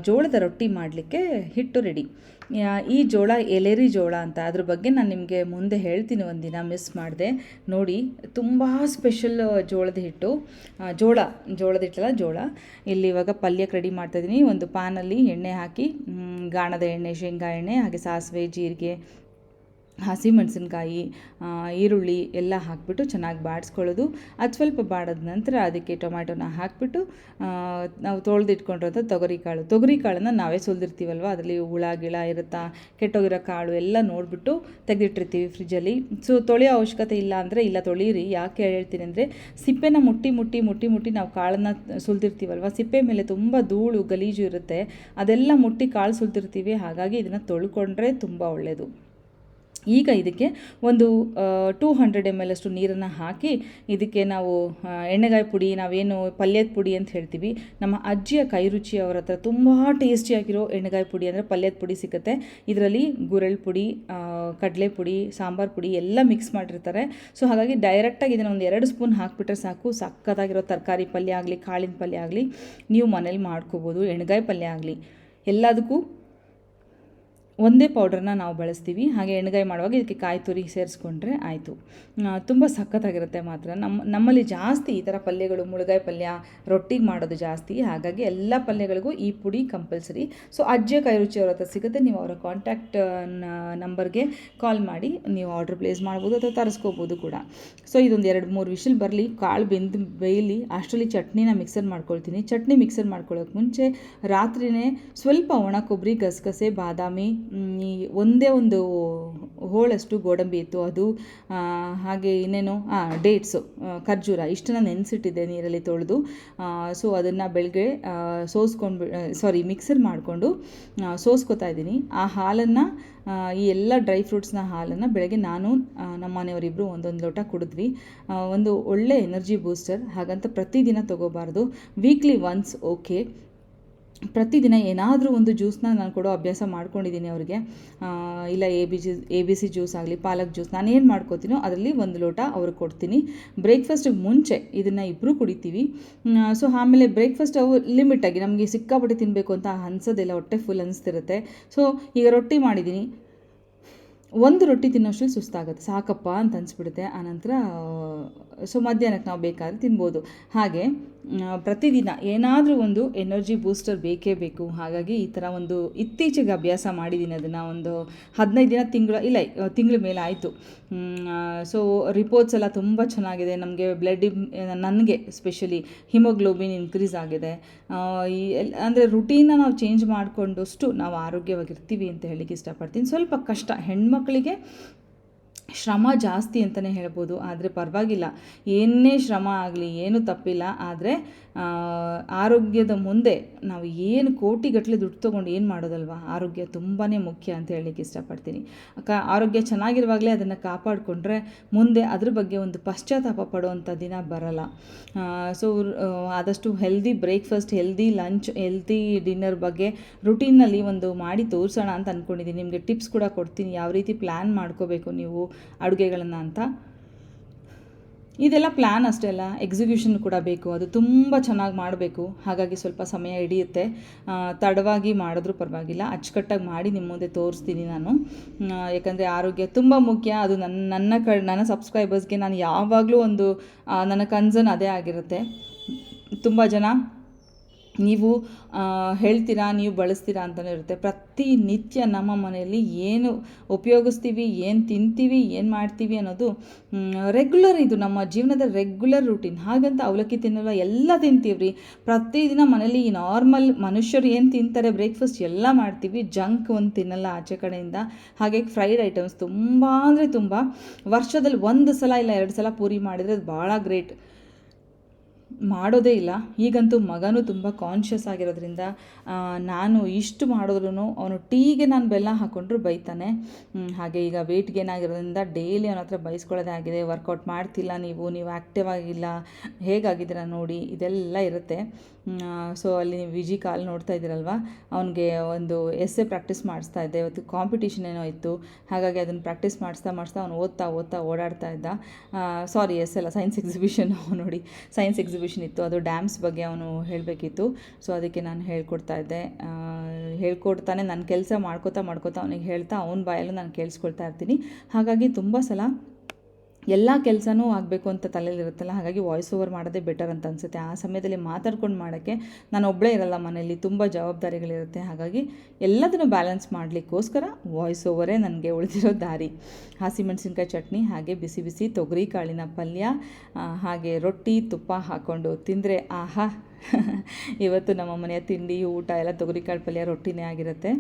ಜೋಳದ ರೊಟ್ಟಿ ಮಾಡಲಿಕ್ಕೆ ಹಿಟ್ಟು ರೆಡಿ ಈ ಜೋಳ, ಎಲೆರಿ ಜೋಳ ಅಂತ ಅದ್ರ ಬಗ್ಗೆ ನಾನು ನಿಮಗೆ ಮುಂದೆ ಹೇಳ್ತೀನಿ ಒಂದಿನ ಮಿಸ್ ಮಾಡಿದೆ. ನೋಡಿ, ತುಂಬ ಸ್ಪೆಷಲ್ ಜೋಳದ ಹಿಟ್ಟು. ಜೋಳ, ಜೋಳದ ಹಿಟ್ಟಲ್ಲ, ಜೋಳ. ಇಲ್ಲಿ ಇವಾಗ ಪಲ್ಯಕ್ಕೆ ರೆಡಿ ಮಾಡ್ತಾಯಿದ್ದೀನಿ ಒಂದು ಪಾನಲ್ಲಿ ಎಣ್ಣೆ ಹಾಕಿ ಗಾಣದ ಎಣ್ಣೆ, ಶೇಂಗಾ ಎಣ್ಣೆ, ಹಾಗೆ ಸಾಸಿವೆ, ಜೀರಿಗೆ ಹಸಿಮೆಣಸಿನ್ಕಾಯಿ ಈರುಳ್ಳಿ ಎಲ್ಲ ಹಾಕಿಬಿಟ್ಟು ಚೆನ್ನಾಗಿ ಬಾಡಿಸ್ಕೊಳ್ಳೋದು. ಅದು ಸ್ವಲ್ಪ ಬಾಡಿದ ನಂತರ ಅದಕ್ಕೆ ಟೊಮ್ಯಾಟೊನ ಹಾಕಿಬಿಟ್ಟು ನಾವು ತೊಳೆದಿಟ್ಕೊಂಡಿರೋಂಥ ತೊಗರಿ ಕಾಳು. ತೊಗರಿ ಕಾಳನ್ನು ನಾವೇ ಸುಲಿದಿರ್ತೀವಲ್ವ? ಅದರಲ್ಲಿ ಹುಳ, ಗಿಳ ಇರುತ್ತಾ, ಕೆಟ್ಟೋಗಿರೋ ಕಾಳು ಎಲ್ಲ ನೋಡಿಬಿಟ್ಟು ತೆಗೆದಿಟ್ಟಿರ್ತೀವಿ ಫ್ರಿಜ್ಜಲ್ಲಿ. ಸೊ ತೊಳೆಯೋ ಅವಶ್ಯಕತೆ ಇಲ್ಲ ಅಂದರೆ, ಇಲ್ಲ ತೊಳೀರಿ. ಯಾಕೆ ಹೇಳ್ತೀನಿ ಅಂದರೆ, ಸಿಪ್ಪೆನ ಮುಟ್ಟಿ ಮುಟ್ಟಿ ಮುಟ್ಟಿ ಮುಟ್ಟಿ ನಾವು ಕಾಳನ್ನು ಸುಲಿದಿರ್ತೀವಲ್ವ? ಸಿಪ್ಪೆ ಮೇಲೆ ತುಂಬ ಧೂಳು, ಗಲೀಜು ಇರುತ್ತೆ. ಅದೆಲ್ಲ ಮುಟ್ಟಿ ಕಾಳು ಸುಲಿದಿರ್ತೀವಿ. ಹಾಗಾಗಿ ಇದನ್ನು ತೊಳ್ಕೊಂಡ್ರೆ ತುಂಬ ಒಳ್ಳೆಯದು ಈಗ ಇದಕ್ಕೆ ಒಂದು ಟೂ ಹಂಡ್ರೆಡ್ ಎಂ ಎಲ್ ಅಷ್ಟು ನೀರನ್ನು ಹಾಕಿ ಇದಕ್ಕೆ ನಾವು ಎಣ್ಣೆಗಾಯಿ ಪುಡಿ, ನಾವೇನು ಪಲ್ಯದ ಪುಡಿ ಅಂತ ಹೇಳ್ತೀವಿ. ನಮ್ಮ ಅಜ್ಜಿಯ ಕೈ ರುಚಿ ಅವರ ಹತ್ರ ತುಂಬ ಟೇಸ್ಟಿಯಾಗಿರೋ ಎಣ್ಣೆಗಾಯಿ ಪುಡಿ ಅಂದರೆ ಪಲ್ಯದ ಪುಡಿ ಸಿಗುತ್ತೆ. ಇದರಲ್ಲಿ ಗುರೆಳ್ ಪುಡಿ ಕಡಲೆ ಪುಡಿ, ಸಾಂಬಾರು ಪುಡಿ ಎಲ್ಲ ಮಿಕ್ಸ್ ಮಾಡಿರ್ತಾರೆ. ಸೊ ಹಾಗಾಗಿ ಡೈರೆಕ್ಟಾಗಿ ಇದನ್ನು ಒಂದು ಎರಡು ಸ್ಪೂನ್ ಹಾಕಿಬಿಟ್ರೆ ಸಾಕು. ಸಕ್ಕತ್ತಾಗಿರೋ ತರಕಾರಿ ಪಲ್ಯ ಆಗಲಿ, ಕಾಳಿನ ಪಲ್ಯ ಆಗಲಿ, ನೀವು ಮನೇಲಿ ಮಾಡ್ಕೋಬೋದು. ಎಣ್ಣೆಗಾಯಿ ಪಲ್ಯ ಆಗಲಿ. ಎಲ್ಲದಕ್ಕೂ ಒಂದೇ ಪೌಡ್ರನ್ನ ನಾವು ಬಳಸ್ತೀವಿ. ಹಾಗೆ ಎಣ್ಣೆಗಾಯಿ ಮಾಡುವಾಗ ಇದಕ್ಕೆ ಕಾಯಿ ತುರಿ ಸೇರಿಸ್ಕೊಂಡ್ರೆ ಆಯಿತು. ತುಂಬ ಸಖತ್ತಾಗಿರುತ್ತೆ ಮಾತ್ರ. ನಮ್ಮ ನಮ್ಮಲ್ಲಿ ಜಾಸ್ತಿ ಈ ಥರ ಪಲ್ಯಗಳು, ಮುಳುಗಾಯಿ ಪಲ್ಯ, ರೊಟ್ಟಿಗೆ ಮಾಡೋದು ಜಾಸ್ತಿ. ಹಾಗಾಗಿ ಎಲ್ಲ ಪಲ್ಯಗಳಿಗೂ ಈ ಪುಡಿ ಕಂಪಲ್ಸರಿ ಸೊ ಅಜ್ಜೆ ಕೈ ರುಚಿ ಅವ್ರ ಹತ್ರ ಸಿಗುತ್ತೆ. ನೀವು ಅವರ ಕಾಂಟ್ಯಾಕ್ಟ್ ನಂಬರ್ಗೆ ಕಾಲ್ ಮಾಡಿ. ನೀವು ಆರ್ಡ್ರ್ ಪ್ಲೇಸ್ ಮಾಡ್ಬೋದು ಅಥವಾ ತರಿಸ್ಕೋಬೋದು ಕೂಡ. ಸೊ ಇದೊಂದು ಎರಡು ಮೂರು ವಿಷಲ್ ಬರಲಿ. ಕಾಳು ಬೆಂದು ಬೇಯಲಿ. ಅಷ್ಟರಲ್ಲಿ ಚಟ್ನಿನ ಮಿಕ್ಸರ್ ಮಾಡ್ಕೊಳ್ತೀನಿ. ಚಟ್ನಿ ಮಿಕ್ಸರ್ ಮಾಡ್ಕೊಳ್ಳೋಕೆ ಮುಂಚೆ ರಾತ್ರಿನೇ ಸ್ವಲ್ಪ ಒಣ ಕೊಬ್ಬರಿ, ಗಸಗಸೆ, ಬಾದಾಮಿ ಒಂದೇ ಒಂದು ಹೋಳಷ್ಟು ಗೋಡಂಬಿ ಇತ್ತು. ಅದು ಹಾಗೆ ಇನ್ನೇನು ಡೇಟ್ಸು ಖರ್ಜೂರ, ಇಷ್ಟನ್ನ ನೆನೆಸಿಟ್ಟಿದ್ದೆ ನೀರಲ್ಲಿ ತೊಳೆದು. ಸೊ ಅದನ್ನು ಬೆಳಗ್ಗೆ ಸೋಸ್ಕೊಂಡು ಸಾರಿ ಮಿಕ್ಸರ್ ಮಾಡಿಕೊಂಡು ಸೋಸ್ಕೊತಾ ಇದ್ದೀನಿ. ಆ ಹಾಲನ್ನು ಈ ಎಲ್ಲ ಡ್ರೈ ಫ್ರೂಟ್ಸ್ನ ಹಾಲನ್ನು ಬೆಳಗ್ಗೆ ನಾನು ನಮ್ಮ ಮನೆಯವರಿಬ್ಬರು ಒಂದೊಂದು ಲೋಟ ಕುಡಿದ್ವಿ. ಒಂದು ಒಳ್ಳೆ ಎನರ್ಜಿ ಬೂಸ್ಟರ್ ಹಾಗಂತ ಪ್ರತಿದಿನ ತಗೋಬಾರ್ದು. ವೀಕ್ಲಿ ಒನ್ಸ್ ಓಕೆ ಪ್ರತಿದಿನ ಏನಾದರೂ ಒಂದು ಜ್ಯೂಸ್ನ ನಾನು ಕೊಡೋ ಅಭ್ಯಾಸ ಮಾಡ್ಕೊಂಡಿದ್ದೀನಿ ಅವ್ರಿಗೆ. ಇಲ್ಲ A B G A B C juice ಆಗಲಿ, ಪಾಲಕ್ ಜ್ಯೂಸ್ ನಾನು ಏನು ಮಾಡ್ಕೋತೀನೋ ಅದರಲ್ಲಿ ಒಂದು ಲೋಟ ಅವ್ರಿಗೆ ಕೊಡ್ತೀನಿ. ಬ್ರೇಕ್ಫಾಸ್ಟಿಗೆ ಮುಂಚೆ ಇದನ್ನು ಇಬ್ಬರೂ ಕುಡಿತೀವಿ. ಸೊ ಆಮೇಲೆ ಬ್ರೇಕ್ಫಾಸ್ಟ್ ಅವು ಲಿಮಿಟಾಗಿ ನಮಗೆ ಸಿಕ್ಕಾಪಟ್ಟೆ ತಿನ್ನಬೇಕು ಅಂತ ಅನ್ಸೋದಿಲ್ಲ, ಹೊಟ್ಟೆ ಫುಲ್ ಅನಿಸ್ತಿರುತ್ತೆ. ಸೊ ಈಗ ರೊಟ್ಟಿ ಮಾಡಿದ್ದೀನಿ ಒಂದು ರೊಟ್ಟಿ ತಿನ್ನೋಷ್ಟು ಸುಸ್ತಾಗುತ್ತೆ. ಸಾಕಪ್ಪ ಅಂತ ಅನಿಸ್ಬಿಡುತ್ತೆ. ಆನಂತರ ಸೊ ಮಧ್ಯಾಹ್ನಕ್ಕೆ ನಾವು ಬೇಕಾದರೆ ತಿನ್ಬೋದು. ಹಾಗೆ ಪ್ರತಿದಿನ ಏನಾದರೂ ಒಂದು ಎನರ್ಜಿ ಬೂಸ್ಟರ್ ಬೇಕೇ ಬೇಕು. ಹಾಗಾಗಿ ಈ ಥರ ಒಂದು ಇತ್ತೀಚೆಗೆ ಅಭ್ಯಾಸ ಮಾಡಿದ್ದೀನಿ ಅದನ್ನು ಒಂದು ಹದಿನೈದು ದಿನ ತಿಂಗಳ, ಇಲ್ಲ, ತಿಂಗಳ ಮೇಲೆ ಆಯಿತು. ಸೊ ರಿಪೋರ್ಟ್ಸ್ ಎಲ್ಲ ತುಂಬ ಚೆನ್ನಾಗಿದೆ. ನಮಗೆ ಬ್ಲಡ್ ನನಗೆ ಸ್ಪೆಷಲಿ ಹಿಮೋಗ್ಲೋಬಿನ್ ಇನ್ಕ್ರೀಸ್ ಆಗಿದೆ. ಈ ಎಲ್, ಅಂದರೆ ರುಟೀನ ನಾವು ಚೇಂಜ್ ಮಾಡಿಕೊಂಡಷ್ಟು ನಾವು ಆರೋಗ್ಯವಾಗಿರ್ತೀವಿ ಅಂತ ಹೇಳಲಿಕ್ಕೆ ಇಷ್ಟಪಡ್ತೀನಿ. ಸ್ವಲ್ಪ ಕಷ್ಟ. ಹೆಣ್ಮಕ್ಳಿಗೆ ಶ್ರಮ ಜಾಸ್ತಿ ಅಂತಲೇ ಹೇಳ್ಬೋದು, ಆದರೆ ಪರವಾಗಿಲ್ಲ. ಏನೇ ಶ್ರಮ ಆಗಲಿ, ಏನು ತಪ್ಪಿಲ್ಲ, ಆದರೆ ಆರೋಗ್ಯದ ಮುಂದೆ ನಾವು ಏನು ಕೋಟಿಗಟ್ಟಲೆ ದುಡ್ಡು ತೊಗೊಂಡು ಏನು ಮಾಡೋದಲ್ವ? ಆರೋಗ್ಯ ತುಂಬಾ ಮುಖ್ಯ ಅಂತ ಹೇಳಲಿಕ್ಕೆ ಇಷ್ಟಪಡ್ತೀನಿ. ಕ ಆರೋಗ್ಯ ಚೆನ್ನಾಗಿರುವಾಗಲೇ ಅದನ್ನು ಕಾಪಾಡಿಕೊಂಡ್ರೆ ಮುಂದೆ ಅದ್ರ ಬಗ್ಗೆ ಒಂದು ಪಶ್ಚಾತ್ತಾಪ ಪಡುವಂಥ ದಿನ ಬರಲ್ಲ. ಸೊ ಆದಷ್ಟು healthy breakfast healthy lunch healthy dinner ಬಗ್ಗೆ ರುಟೀನಲ್ಲಿ ಒಂದು ಮಾಡಿ ತೋರಿಸೋಣ ಅಂತ ಅಂದ್ಕೊಂಡಿದ್ದೀನಿ ನಿಮಗೆ ಟಿಪ್ಸ್ ಕೂಡ ಕೊಡ್ತೀನಿ. ಯಾವ ರೀತಿ ಪ್ಲ್ಯಾನ್ ಮಾಡ್ಕೋಬೇಕು ನೀವು? ಅಡುಗೆಗಳನ್ನು ಅಂತ. ಇದೆಲ್ಲ ಪ್ಲ್ಯಾನ್ ಅಷ್ಟೇ ಅಲ್ಲ ಎಕ್ಸಿಕ್ಯೂಷನ್ ಕೂಡ ಬೇಕು. ಅದು ತುಂಬ ಚೆನ್ನಾಗಿ ಮಾಡಬೇಕು. ಹಾಗಾಗಿ ಸ್ವಲ್ಪ ಸಮಯ ಹಿಡಿಯುತ್ತೆ. ತಡವಾಗಿ ಮಾಡಿದ್ರೂ ಪರವಾಗಿಲ್ಲ. ಅಚ್ಚುಕಟ್ಟಾಗಿ ಮಾಡಿ ನಿಮ್ಮ ಮುಂದೆ ತೋರಿಸ್ತೀನಿ ನಾನು. ಯಾಕಂದರೆ ಆರೋಗ್ಯ ತುಂಬ ಮುಖ್ಯ. ಅದು ನನ್ನ ನನ್ನ ಕ, ನನ್ನ ಸಬ್ಸ್ಕ್ರೈಬರ್ಸ್ಗೆ ನಾನು ಯಾವಾಗಲೂ ಒಂದು ನನ್ನ ಕನ್ಸರ್ನ್ ಅದೇ ಆಗಿರುತ್ತೆ. ತುಂಬ ಜನ ನೀವು ಹೇಳ್ತೀರಾ, ನೀವು ಬಳಸ್ತೀರಾ ಅಂತಲೂ ಇರುತ್ತೆ. ಪ್ರತಿನಿತ್ಯ ನಮ್ಮ ಮನೆಯಲ್ಲಿ ಏನು ಉಪಯೋಗಿಸ್ತೀವಿ, ಏನು ತಿಂತೀವಿ, ಏನು ಮಾಡ್ತೀವಿ ಅನ್ನೋದು ರೆಗ್ಯುಲರ್ ಇದು. ನಮ್ಮ ಜೀವನದ ರೆಗ್ಯುಲರ್ ರೂಟೀನ್ ಹಾಗಂತ ಅವಲಕ್ಕಿ ತಿನ್ನಲ್ಲ ಎಲ್ಲ ತಿಂತೀವ್ರಿ. ಪ್ರತಿದಿನ ಮನೇಲಿ ಈ ನಾರ್ಮಲ್ ಮನುಷ್ಯರು ಏನು ತಿಂತಾರೆ ಬ್ರೇಕ್ಫಾಸ್ಟ್ ಎಲ್ಲ ಮಾಡ್ತೀವಿ. ಜಂಕ್ ಒಂದು ತಿನ್ನಲ್ಲ ಆಚೆ ಕಡೆಯಿಂದ. ಹಾಗೆ ಫ್ರೈಡ್ ಐಟಮ್ಸ್ ತುಂಬ ಅಂದರೆ ತುಂಬ. ವರ್ಷದಲ್ಲಿ ಒಂದು ಸಲ ಇಲ್ಲ, ಎರಡು ಸಲ ಪೂರಿ ಮಾಡಿದರೆ ಅದು ಭಾಳ ಗ್ರೇಟ್ ಮಾಡೋದೇ ಇಲ್ಲ. ಈಗಂತೂ ಮಗನೂ ತುಂಬ ಕಾನ್ಷಿಯಸ್ ಆಗಿರೋದ್ರಿಂದ ನಾನು ಇಷ್ಟು ಮಾಡಿದ್ರೂ ಅವನು ಟೀಗೆ ನಾನು ಬೆಲ್ಲ ಹಾಕ್ಕೊಂಡ್ರು ಬೈತಾನೆ. ಹಾಗೆ ಈಗ ವೆಯ್ಟ್ ಗೇನ್ ಆಗಿರೋದ್ರಿಂದ ಡೈಲಿ ಅವನ ಹತ್ರ ಬೈಸ್ಕೊಳ್ಳೋದೇ ಆಗಿದೆ. ವರ್ಕೌಟ್ ಮಾಡ್ತಿಲ್ಲ ನೀವು ನೀವು ಆ್ಯಕ್ಟಿವ್ ಆಗಿಲ್ಲ. ಹೇಗಾಗಿದ್ದೀರಾ ನೋಡಿ, ಇದೆಲ್ಲ ಇರುತ್ತೆ. ಸೊ ಅಲ್ಲಿ ನೀವು ವಿಜಿ ಕಾಲ್ ನೋಡ್ತಾ ಇದ್ದೀರಲ್ವ? ಅವನಿಗೆ ಒಂದು ಎಸ್ಸೆ ಪ್ರಾಕ್ಟೀಸ್ ಮಾಡಿಸ್ತಾ ಇದ್ದೆ. ಇವತ್ತು ಕಾಂಪಿಟೇಷನ್ ಏನೋ ಇತ್ತು. ಹಾಗಾಗಿ ಅದನ್ನು ಪ್ರಾಕ್ಟೀಸ್ ಮಾಡಿಸ್ತಾ ಮಾಡಿಸ್ತಾ ಅವನು ಓದ್ತಾ ಓದ್ತಾ ಓಡಾಡ್ತಾ ಇದ್ದ. ಸಾರಿ ಎಸ್ ಎಲ್ಲ ಸೈನ್ಸ್ ಎಕ್ಸಿಬಿಷನ್ ನೋಡಿ. ಸೈನ್ಸ್ ಎಕ್ಸಿಬಿಷನ್ ಇತ್ತು. ಅದು ಡ್ಯಾಮ್ಸ್ ಬಗ್ಗೆ ಅವನು ಹೇಳಬೇಕಿತ್ತು. ಸೊ ಅದಕ್ಕೆ ನಾನು ಹೇಳ್ಕೊಡ್ತಾ ಇದ್ದೆ. ಹೇಳ್ಕೊಡ್ತಾನೆ ನನ್ನ ಕೆಲಸ ಮಾಡ್ಕೋತಾ ಮಾಡ್ಕೋತಾ ಅವನಿಗೆ ಹೇಳ್ತಾ ಅವ್ನ ಬಾಯಲ್ಲೂ ನಾನು ಕೇಳಿಸ್ಕೊಳ್ತಾ ಇರ್ತೀನಿ. ಹಾಗಾಗಿ ತುಂಬ ಸಲ ಎಲ್ಲ ಕೆಲಸನೂ ಆಗಬೇಕು ಅಂತ ತಲೆಯಲ್ಲಿರುತ್ತಲ್ಲ ಹಾಗಾಗಿ ವಾಯ್ಸ್ ಓವರ್ ಮಾಡೋದೇ ಬೆಟರ್ ಅಂತ ಅನಿಸುತ್ತೆ. ಆ ಸಮಯದಲ್ಲಿ ಮಾತಾಡ್ಕೊಂಡು ಮಾಡೋಕ್ಕೆ ನಾನು ಒಬ್ಬಳೇ ಇರಲ್ಲ ಮನೆಯಲ್ಲಿ, ತುಂಬ ಜವಾಬ್ದಾರಿಗಳಿರುತ್ತೆ. ಹಾಗಾಗಿ ಎಲ್ಲದನ್ನು ಬ್ಯಾಲೆನ್ಸ್ ಮಾಡಲಿಕ್ಕೋಸ್ಕರ ವಾಯ್ಸ್ ಓವರೇ ನನಗೆ ಉಳಿದಿರೋ ದಾರಿ. ಹಸಿಮೆಣಸಿನ್ಕಾಯಿ ಚಟ್ನಿ, ಹಾಗೆ ಬಿಸಿ ಬಿಸಿ ತೊಗರಿ ಕಾಳಿನ ಪಲ್ಯ ಹಾಗೆ ರೊಟ್ಟಿ ತುಪ್ಪ ಹಾಕ್ಕೊಂಡು ತಿಂದರೆ ಆಹಾ ಇವತ್ತು ನಮ್ಮ ಮನೆಯ ತಿಂಡಿ, ಊಟ ಎಲ್ಲ ತೊಗರಿಕಾಳು ಪಲ್ಯ ರೊಟ್ಟಿನೇ ಆಗಿರುತ್ತೆ.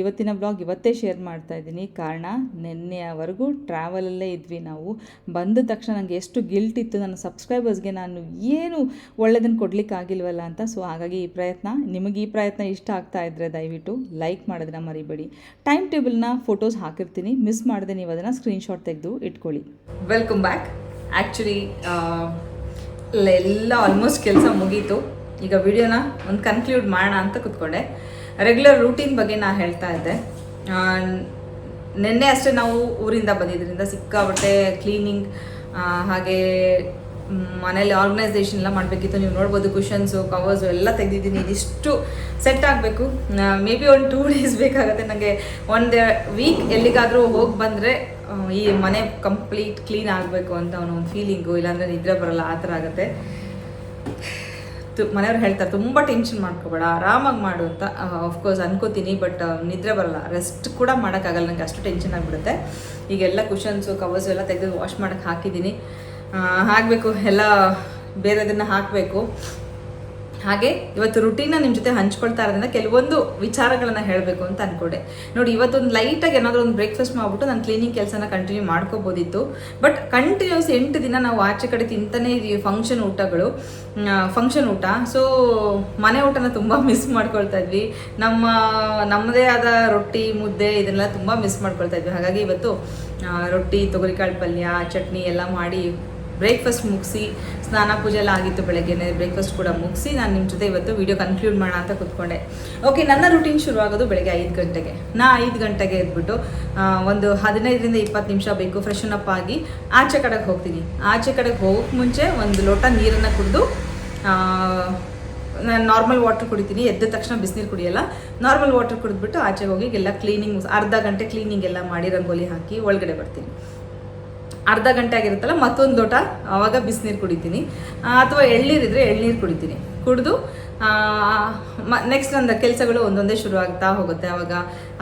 ಇವತ್ತಿನ ಬ್ಲಾಗ್ ಇವತ್ತೇ ಶೇರ್ ಮಾಡ್ತಾ ಇದ್ದೀನಿ. ಕಾರಣ, ನಿನ್ನೆಯವರೆಗೂ ಟ್ರಾವೆಲಲ್ಲೇ ಇದ್ವಿ ನಾವು. ಬಂದ ತಕ್ಷಣ ನನಗೆ ಎಷ್ಟು ಗಿಲ್ಟ್ ಇತ್ತು. ನನ್ನ ಸಬ್ಸ್ಕ್ರೈಬರ್ಸ್ಗೆ ನಾನು ಏನು ಒಳ್ಳೆಯದನ್ನು ಕೊಡಲಿಕ್ಕಾಗಿಲ್ವಲ್ಲ ಅಂತ. ಸೊ ಹಾಗಾಗಿ ಈ ಪ್ರಯತ್ನ, ನಿಮಗೆ ಈ ಪ್ರಯತ್ನ ಇಷ್ಟ ಆಗ್ತಾ ಇದ್ದರೆ ದಯವಿಟ್ಟು ಲೈಕ್ ಮಾಡೋದನ್ನ ಮರಿಬೇಡಿ. ಟೈಮ್ ಟೇಬಲ್ನ ಫೋಟೋಸ್ ಹಾಕಿರ್ತೀನಿ. ಮಿಸ್ ಮಾಡಿದೆ ನೀವು ಅದನ್ನು ಸ್ಕ್ರೀನ್ಶಾಟ್ ತೆಗೆದು ಇಟ್ಕೊಳ್ಳಿ. ವೆಲ್ಕಮ್ ಬ್ಯಾಕ್ ಆ್ಯಕ್ಚುಲಿ ಎಲ್ಲ ಆಲ್ಮೋಸ್ಟ್ ಕೆಲಸ ಮುಗೀತು. ಈಗ ವಿಡಿಯೋನ ಒಂದು ಕನ್ಕ್ಲೂಡ್ ಮಾಡೋಣ ಅಂತ ಕೂತ್ಕೊಂಡೆ. ರೆಗ್ಯುಲರ್ ರೂಟೀನ್ ಬಗ್ಗೆ ನಾನು ಹೇಳ್ತಾ ಇದ್ದೆ. ನಿನ್ನೆ ಅಷ್ಟೇ ನಾವು ಊರಿಂದ ಬಂದಿದ್ದರಿಂದ ಸಿಕ್ಕಾಬಟ್ಟೆ ಕ್ಲೀನಿಂಗ್ ಹಾಗೆ ಮನೇಲಿ ಆರ್ಗನೈಸೇಷನ್ ಎಲ್ಲ ಮಾಡಬೇಕಿತ್ತು. ನೀವು ನೋಡ್ಬೋದು ಕುಷನ್ಸು ಕವರ್ಸು ಎಲ್ಲ ತೆಗೆದಿದ್ದೀನಿ. ಇದಿಷ್ಟು ಸೆಟ್ ಆಗಬೇಕು. ಮೇ ಬಿ ಒಂದು ಟೂ ಡೇಸ್ ಬೇಕಾಗುತ್ತೆ. ನನಗೆ ಒಂದು ವೀಕ್ ಎಲ್ಲಿಗಾದರೂ ಹೋಗಿ ಬಂದರೆ ಈ ಮನೆ ಕಂಪ್ಲೀಟ್ ಕ್ಲೀನ್ ಆಗಬೇಕು ಅಂತ ಅವನೊಂದು ಫೀಲಿಂಗು ಇಲ್ಲಾಂದರೆ ನಿದ್ರೆ ಬರಲ್ಲ, ಆ ಥರ ಆಗುತ್ತೆ. ಮನೆಯವ್ರು ಹೇಳ್ತಾರೆ, ತುಂಬ ಟೆನ್ಷನ್ ಮಾಡ್ಕೋಬೇಡ, ಆರಾಮಾಗಿ ಮಾಡು ಅಂತ. ಆಫ್ಕೋರ್ಸ್ ಅನ್ಕೋತೀನಿ ಬಟ್ ನಿದ್ರೆ ಬರಲ್ಲ. ರೆಸ್ಟ್ ಕೂಡ ಮಾಡೋಕ್ಕಾಗಲ್ಲ ನನಗೆ ಅಷ್ಟು ಟೆನ್ಷನ್ ಆಗಿಬಿಡುತ್ತೆ. ಈಗೆಲ್ಲ ಕುಷನ್ಸು ಕವರ್ಸು ಎಲ್ಲ ತೆಗೆದು ವಾಶ್ ಮಾಡೋಕ್ಕೆ ಹಾಕಿದ್ದೀನಿ. ಹಾಕಬೇಕು, ಎಲ್ಲ ಬೇರೆದನ್ನು ಹಾಕಬೇಕು. ಹಾಗೆ ಇವತ್ತು ರುಟೀನ ನಿಮ್ಮ ಜೊತೆ ಹಂಚ್ಕೊಳ್ತಾ ಇರೋದ್ರಿಂದ ಕೆಲವೊಂದು ವಿಚಾರಗಳನ್ನು ಹೇಳಬೇಕು ಅಂತ ಅನ್ಕೊಂಡೆ. ನೋಡಿ, ಇವತ್ತೊಂದು ಲೈಟಾಗಿ ಏನಾದರೂ ಒಂದು ಬ್ರೇಕ್ಫಾಸ್ಟ್ ಮಾಡಿಬಿಟ್ಟು ನಾನು ಕ್ಲೀನಿಂಗ್ ಕೆಲಸನ ಕಂಟಿನ್ಯೂ ಮಾಡ್ಕೋಬೋದಿತ್ತು. ಬಟ್ ಕಂಟಿನ್ಯೂಸ್ ಎಂಟು ದಿನ ನಾವು ಆಚೆ ಕಡೆ ತಿಂತಾನೆ ಇದೀವಿ ಫಂಕ್ಷನ್ ಊಟಗಳು. ಫಂಕ್ಷನ್ ಊಟ. ಸೊ ಮನೆ ಊಟನ ತುಂಬ ಮಿಸ್ ಮಾಡ್ಕೊಳ್ತಾ ಇದ್ವಿ. ನಮ್ಮ, ನಮ್ಮದೇ ಆದ ರೊಟ್ಟಿ, ಮುದ್ದೆ ಇದನ್ನೆಲ್ಲ ತುಂಬ ಮಿಸ್ ಮಾಡ್ಕೊಳ್ತಾ ಇದ್ವಿ. ಹಾಗಾಗಿ ಇವತ್ತು ರೊಟ್ಟಿ, ತೊಗರಿಕಾಳು ಪಲ್ಯ, ಚಟ್ನಿ ಎಲ್ಲ ಮಾಡಿ ಬ್ರೇಕ್ಫಾಸ್ಟ್ ಮುಗಿಸಿ ಸ್ನಾನ ಪೂಜೆ ಎಲ್ಲ ಆಗಿತ್ತು ಬೆಳಗ್ಗೆನೆ, ಬ್ರೇಕ್ಫಾಸ್ಟ್ ಕೂಡ ಮುಗಿಸಿ ನಾನು ನಿಮ್ಮ ಜೊತೆ ಇವತ್ತು ವಿಡಿಯೋ ಕನ್ಕ್ಲೂಡ್ ಮಾಡೋಣ ಅಂತ ಕೂತ್ಕೊಂಡೆ. ಓಕೆ ನನ್ನ ರುಟೀನ್ ಶುರುವಾಗೋದು ಬೆಳಗ್ಗೆ ಐದು ಗಂಟೆಗೆ. ನಾ ಐದು ಗಂಟೆಗೆ ಎದ್ಬಿಟ್ಟು ಒಂದು ಹದಿನೈದರಿಂದ ಇಪ್ಪತ್ತು ನಿಮಿಷ ಬೇಕು ಫ್ರೆಶನ್ ಅಪ್ ಆಗಿ ಆಚೆ ಕಡೆಗೆ ಹೋಗ್ತೀನಿ. ಆಚೆ ಕಡೆಗೆ ಹೋಗೋಕ್ಕೆ ಮುಂಚೆ ಒಂದು ಲೋಟ ನೀರನ್ನು ಕುಡಿದು ನಾನು ನಾರ್ಮಲ್ ವಾಟರ್ ಕುಡಿತೀನಿ. ಎದ್ದ ತಕ್ಷಣ ಬಿಸಿನೀರು ಕುಡಿಯಲ್ಲ. ನಾರ್ಮಲ್ ವಾಟರ್ ಕುಡಿದ್ಬಿಟ್ಟು ಆಚೆ ಹೋಗಿ ಎಲ್ಲ ಕ್ಲೀನಿಂಗ್ ಅರ್ಧ ಗಂಟೆ ಕ್ಲೀನಿಂಗ್ ಎಲ್ಲ ಮಾಡಿ ರಂಗೋಲಿ ಹಾಕಿ ಒಳಗಡೆ ಬರ್ತೀನಿ. ಅರ್ಧ ಗಂಟೆ ಆಗಿರುತ್ತಲ್ಲ, ಮತ್ತೊಂದು ಲೋಟ ಆವಾಗ ಬಿಸಿನೀರು ಕುಡಿತೀನಿ. ಅಥವಾ ಎಳ್ನೀರಿದ್ರೆ ಎಳ್ನೀರು ಕುಡಿತೀನಿ. ಕುಡಿದು ನೆಕ್ಸ್ಟ್ ಒಂದು ಕೆಲಸಗಳು ಒಂದೊಂದೇ ಶುರು ಆಗ್ತಾ ಹೋಗುತ್ತೆ. ಆವಾಗ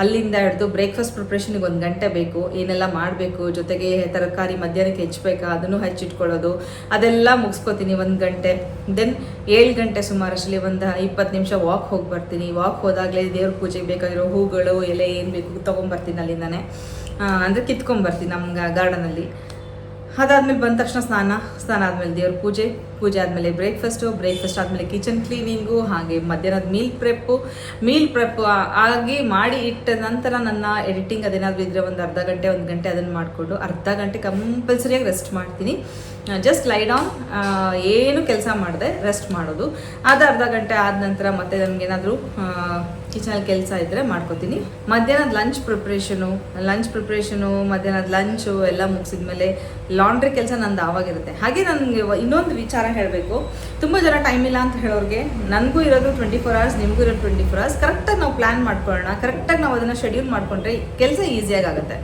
ಅಲ್ಲಿಂದ ಹಿಡಿದು ಬ್ರೇಕ್ಫಾಸ್ಟ್ ಪ್ರಿಪ್ರೇಷನಿಗೆ ಒಂದು ಗಂಟೆ ಬೇಕು. ಏನೆಲ್ಲ ಮಾಡಬೇಕು? ಜೊತೆಗೆ ತರಕಾರಿ ಮಧ್ಯಾಹ್ನಕ್ಕೆ ಹೆಚ್ಚಬೇಕಾ? ಅದನ್ನು ಹಚ್ಚಿಟ್ಕೊಳ್ಳೋದು. ಅದೆಲ್ಲ ಮುಗಿಸ್ಕೋತೀನಿ ಒಂದು ಗಂಟೆ. ದೆನ್ ಏಳು ಗಂಟೆ ಸುಮಾರಷ್ಟಲ್ಲಿ ಒಂದು ಇಪ್ಪತ್ತು ನಿಮಿಷ ವಾಕ್ ಹೋಗಿ ಬರ್ತೀನಿ. ವಾಕ್ ಹೋದಾಗಲೇ ದೇವ್ರ ಪೂಜೆಗೆ ಬೇಕಾಗಿರೋ ಹೂಗಳು, ಎಲೆ ಏನು ಬೇಕು ತೊಗೊಂಬರ್ತೀನಿ ಅಲ್ಲಿಂದಾನೆ. ಅಂದರೆ ಕಿತ್ಕೊಂಬರ್ತೀನಿ ನಮ್ಮ ಗಾರ್ಡನಲ್ಲಿ ಅದಾದ್ಮೇಲೆ ಬಂದ ತಕ್ಷಣ ಸ್ನಾನ ಸ್ನಾನ ಆದಮೇಲೆ ದೇವ್ರ ಪೂಜೆ ಪೂಜೆ ಆದಮೇಲೆ ಬ್ರೇಕ್ಫಾಸ್ಟು ಬ್ರೇಕ್ಫಾಸ್ಟ್ ಆದಮೇಲೆ ಕಿಚನ್ ಕ್ಲೀನಿಂಗು ಹಾಗೆ ಮಧ್ಯಾಹ್ನದ ಮೀಲ್ ಪ್ರೆಪ್ಪು ಮೀಲ್ ಪ್ರೆಪ್ ಆಗಿ ಮಾಡಿ ಇಟ್ಟ ನಂತರ ನನ್ನ ಎಡಿಟಿಂಗ್ ಅದೇನಾದರೂ ಇದ್ದರೆ ಒಂದು ಅರ್ಧ ಗಂಟೆ, ಒಂದು ಗಂಟೆ ಅದನ್ನು ಮಾಡಿಕೊಂಡು ಅರ್ಧ ಗಂಟೆ ಕಂಪಲ್ಸರಿಯಾಗಿ ರೆಸ್ಟ್ ಮಾಡ್ತೀನಿ. ಜಸ್ಟ್ ಲೈಡ್ ಆನ್ ಏನು ಕೆಲಸ ಮಾಡಿದೆ ರೆಸ್ಟ್ ಮಾಡೋದು. ಅದು ಅರ್ಧ ಗಂಟೆ ಆದ ನಂತರ ಮತ್ತೆ ನನಗೇನಾದರೂ ಕಿಚನಲ್ಲಿ ಕೆಲಸ ಇದ್ದರೆ ಮಾಡ್ಕೋತೀನಿ. ಮಧ್ಯಾಹ್ನದ ಲಂಚ್ ಪ್ರಿಪ್ರೇಷನು ಲಂಚ್ ಪ್ರಿಪ್ರೇಷನು ಮಧ್ಯಾಹ್ನದ ಲಂಚು ಎಲ್ಲ ಮುಗಿಸಿದ್ಮೇಲೆ ಲಾಂಡ್ರಿ ಕೆಲಸ ನಂದು ಆವಾಗಿರುತ್ತೆ. ಹಾಗೆ ನನಗೆ ಇನ್ನೊಂದು ವಿಚಾರ ಹೇಳಬೇಕು. ತುಂಬ ಜನ ಟೈಮ್ ಇಲ್ಲ ಅಂತ ಹೇಳೋರಿಗೆ, ನನಗೂ ಇರೋದು ಟ್ವೆಂಟಿ ಫೋರ್ ಅವರ್ಸ್ ನಿಮಗೂ ಇರೋದು ಟ್ವೆಂಟಿ ಫೋರ್ ಅವರ್ಸ್ ಕರೆಕ್ಟಾಗಿ ನಾವು ಪ್ಲ್ಯಾನ್ ಮಾಡ್ಕೊಳ್ಳೋಣ. ಕರೆಕ್ಟಾಗಿ ನಾವು ಅದನ್ನು ಶೆಡ್ಯೂಲ್ ಮಾಡಿಕೊಂಡ್ರೆ ಕೆಲಸ ಈಸಿಯಾಗಿ ಆಗುತ್ತೆ.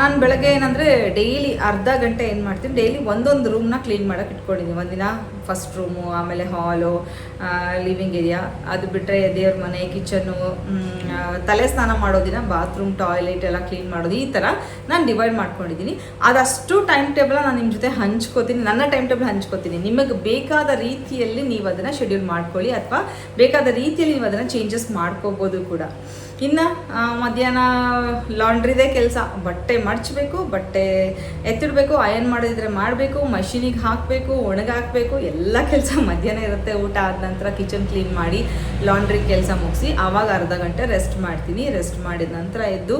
ನಾನು ಬೆಳಗ್ಗೆ ಏನಂದರೆ ಡೈಲಿ ಅರ್ಧ ಗಂಟೆ ಏನು ಮಾಡ್ತೀನಿ ಡೈಲಿ ಒಂದೊಂದು ರೂಮ್ನ ಕ್ಲೀನ್ ಮಾಡೋಕೆ ಇಟ್ಕೊಂಡಿದ್ದೀನಿ. ಒಂದಿನ ಫಸ್ಟ್ ರೂಮು ಆಮೇಲೆ ಹಾಲು ಲಿವಿಂಗ್ ಏರಿಯಾ ಅದು ಬಿಟ್ಟರೆ ದೇವ್ರ ಮನೆ ಕಿಚನ್ನು ತಲೆ ಸ್ನಾನ ಮಾಡೋದಿನ ಬಾತ್ರೂಮ್ ಟಾಯ್ಲೆಟ್ ಎಲ್ಲ ಕ್ಲೀನ್ ಮಾಡೋದು, ಈ ಥರ ನಾನು ಡಿವೈಡ್ ಮಾಡ್ಕೊಂಡಿದ್ದೀನಿ ಅದಷ್ಟು ಟೈಮ್ ಟೇಬಲ್ ನಾನು ನಿಮ್ಮ ಜೊತೆ ಹಂಚ್ಕೋತೀನಿ. ನನ್ನ ಟೈಮ್ ಟೇಬಲ್ ಹಂಚ್ಕೋತೀನಿ. ನಿಮಗೆ ಬೇಕಾದ ರೀತಿಯಲ್ಲಿ ನೀವು ಅದನ್ನು ಶೆಡ್ಯೂಲ್ ಮಾಡ್ಕೊಳ್ಳಿ ಅಥವಾ ಬೇಕಾದ ರೀತಿಯಲ್ಲಿ ನೀವು ಅದನ್ನು ಚೇಂಜಸ್ ಮಾಡ್ಕೋಬೋದು ಕೂಡ. ಇನ್ನು ಮಧ್ಯಾಹ್ನ ಲಾಂಡ್ರಿದೇ ಕೆಲಸ. ಬಟ್ಟೆ ಮಡ್ಚಬೇಕು, ಬಟ್ಟೆ ಎತ್ತಿಡಬೇಕು ಅಯನ್ ಮಾಡಿದ್ರೆ ಮಾಡಬೇಕು ಮಷೀನಿಗೆ ಹಾಕಬೇಕು, ಒಣಗಾಕಬೇಕು, ಎಲ್ಲ ಕೆಲಸ ಮಧ್ಯಾಹ್ನ ಇರುತ್ತೆ, ಊಟ ಆದ ನಂತರ ಕಿಚನ್ ಕ್ಲೀನ್ ಮಾಡಿ ಲಾಂಡ್ರಿ ಕೆಲಸ ಮುಗಿಸಿ, ಆವಾಗ ಅರ್ಧ ಗಂಟೆ ರೆಸ್ಟ್ ಮಾಡ್ತೀನಿ. ರೆಸ್ಟ್ ಮಾಡಿದ ನಂತರ ಎದ್ದು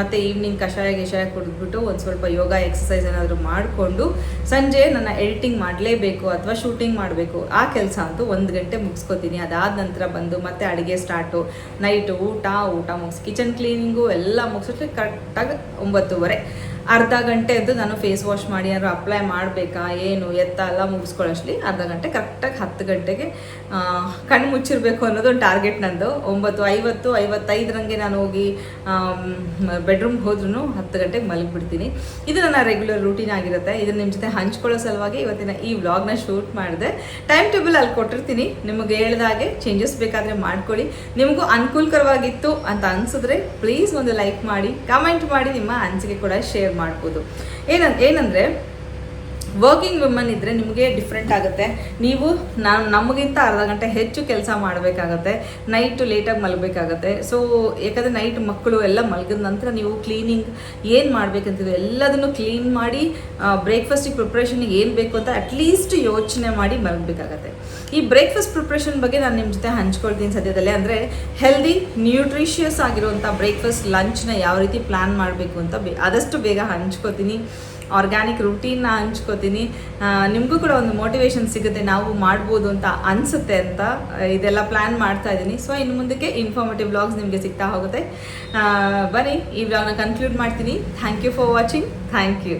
ಮತ್ತೆ ಈವ್ನಿಂಗ್ ಕಷಾಯ ಗಿಷಾಯ ಕುಡಿದ್ಬಿಟ್ಟು ಒಂದು ಸ್ವಲ್ಪ ಯೋಗ ಎಕ್ಸಸೈಸ್ ಏನಾದರೂ ಮಾಡಿಕೊಂಡು ಸಂಜೆ ನನ್ನ ಎಡಿಟಿಂಗ್ ಮಾಡಲೇಬೇಕು ಅಥವಾ ಶೂಟಿಂಗ್ ಮಾಡಬೇಕು. ಆ ಕೆಲಸ ಅಂತೂ ಒಂದು ಗಂಟೆ ಮುಗಿಸ್ಕೋತೀನಿ. ಅದಾದ ನಂತರ ಬಂದು ಮತ್ತೆ ಅಡುಗೆ ಸ್ಟಾರ್ಟು ನೈಟು ಊಟ ಊಟ ಮುಗಿಸಿ ಕಿಚನ್ ಕ್ಲೀನಿಂಗು ಎಲ್ಲ ಮುಗಿಸೋಕ್ಕೆ ಕರೆಕ್ಟಾಗಿ ಒಂಬತ್ತುವರೆ. ಅರ್ಧ ಗಂಟೆ ಎದ್ದು ನಾನು ಫೇಸ್ ವಾಶ್ ಮಾಡಿ ಯಾರು ಅಪ್ಲೈ ಮಾಡಬೇಕಾ, ಏನು ಎತ್ತ ಎಲ್ಲ ಮುಗಿಸ್ಕೊಳ್ಳೋಷ್ಟಲಿ ಅರ್ಧ ಗಂಟೆ ಕರೆಕ್ಟಾಗಿ ಹತ್ತು ಗಂಟೆಗೆ ಕಣ್ಣು ಮುಚ್ಚಿರಬೇಕು ಅನ್ನೋದು ಒಂದು ಟಾರ್ಗೆಟ್ ನಂದು. ಒಂಬತ್ತು, ಐವತ್ತು, ಐವತ್ತೈದರಂಗೆ ನಾನು ಹೋಗಿ ಬೆಡ್ರೂಮ್ಗೆ ಹೋದ್ರೂ ಹತ್ತು ಗಂಟೆಗೆ ಮಲಗಿಬಿಡ್ತೀನಿ. ಇದು ನನ್ನ ರೆಗ್ಯುಲರ್ ರೂಟೀನ್ ಆಗಿರುತ್ತೆ. ಇದನ್ನು ನಿಮ್ಮ ಜೊತೆ ಹಂಚ್ಕೊಳ್ಳೋ ಸಲುವಾಗಿ ಇವತ್ತಿನ ಈ ವ್ಲಾಗ್ನ ಶೂಟ್ ಮಾಡಿದೆ. ಟೈಮ್ ಟೇಬಲ್ ಅಲ್ಲಿ ಕೊಟ್ಟಿರ್ತೀನಿ. ನಿಮಗೆ ಹೇಳ್ದಾಗೆ ಚೇಂಜಸ್ ಬೇಕಾದರೆ ಮಾಡ್ಕೊಳ್ಳಿ. ನಿಮಗೂ ಅನುಕೂಲಕರವಾಗಿತ್ತು ಅಂತ ಅನಿಸಿದ್ರೆ ಪ್ಲೀಸ್ ಒಂದು ಲೈಕ್ ಮಾಡಿ ಕಮೆಂಟ್ ಮಾಡಿ ನಿಮ್ಮ ಅನಿಸಿಕೆ ಕೂಡ ಶೇರ್ ಮಾಡ್ಬೋದು. ಏನಂತ ಏನಂದರೆ ವರ್ಕಿಂಗ್ ವುಮನ್ ಇದ್ದರೆ ನಿಮಗೆ ಡಿಫ್ರೆಂಟ್ ಆಗುತ್ತೆ. ನೀವು ನಾನು ನಮಗಿಂತ ಅರ್ಧ ಗಂಟೆ ಹೆಚ್ಚು ಕೆಲಸ ಮಾಡಬೇಕಾಗತ್ತೆ. ನೈಟು ಲೇಟಾಗಿ ಮಲಗಬೇಕಾಗತ್ತೆ. ಸೊ ಯಾಕಂದರೆ ನೈಟ್ ಮಕ್ಕಳು ಎಲ್ಲ ಮಲಗಿದ ನಂತರ ನೀವು ಕ್ಲೀನಿಂಗ್ ಏನು ಮಾಡಬೇಕಂತಿದೆ ಎಲ್ಲದನ್ನು ಕ್ಲೀನ್ ಮಾಡಿ ಬ್ರೇಕ್ಫಾಸ್ಟಿಗೆ ಪ್ರಿಪ್ರೇಷನ್ಗೆ ಏನು ಬೇಕು ಅಂತ ಅಟ್ಲೀಸ್ಟ್ ಯೋಚನೆ ಮಾಡಿ ಮಲಗಬೇಕಾಗತ್ತೆ. ಈ ಬ್ರೇಕ್ಫಾಸ್ಟ್ ಪ್ರಿಪ್ರೇಷನ್ ಬಗ್ಗೆ ನಾನು ನಿಮ್ಮ ಜೊತೆ ಹಂಚ್ಕೊಳ್ತೀನಿ ಸದ್ಯದಲ್ಲೇ. ಅಂದರೆ ಹೆಲ್ದಿ ನ್ಯೂಟ್ರಿಷಿಯಸ್ ಆಗಿರುವಂಥ ಬ್ರೇಕ್ಫಾಸ್ಟ್ ಲಂಚ್ನ ಯಾವ ರೀತಿ ಪ್ಲ್ಯಾನ್ ಮಾಡಬೇಕು ಅಂತ ಬೇ ಆದಷ್ಟು ಬೇಗ ಹಂಚ್ಕೋತೀನಿ. ಆರ್ಗ್ಯಾನಿಕ್ ರುಟೀನ್ನ ಹಂಚ್ಕೋತೀನಿ. ನಿಮಗೂ ಕೂಡ ಒಂದು ಮೋಟಿವೇಶನ್ ಸಿಗುತ್ತೆ, ನಾವು ಮಾಡ್ಬೋದು ಅಂತ ಅನಿಸುತ್ತೆ ಅಂತ ಇದೆಲ್ಲ ಪ್ಲ್ಯಾನ್ ಮಾಡ್ತಾ ಇದ್ದೀನಿ. ಸೊ ಇನ್ನು ಮುಂದಕ್ಕೆ ಇನ್ಫಾರ್ಮೇಟಿವ್ ಬ್ಲಾಗ್ಸ್ ನಿಮಗೆ ಸಿಗ್ತಾ ಹೋಗುತ್ತೆ. ಬನ್ನಿ, ಈ ಬ್ಲಾಗ್ನ ಕನ್ಕ್ಲೂಡ್ ಮಾಡ್ತೀನಿ. Thank you for watching thank you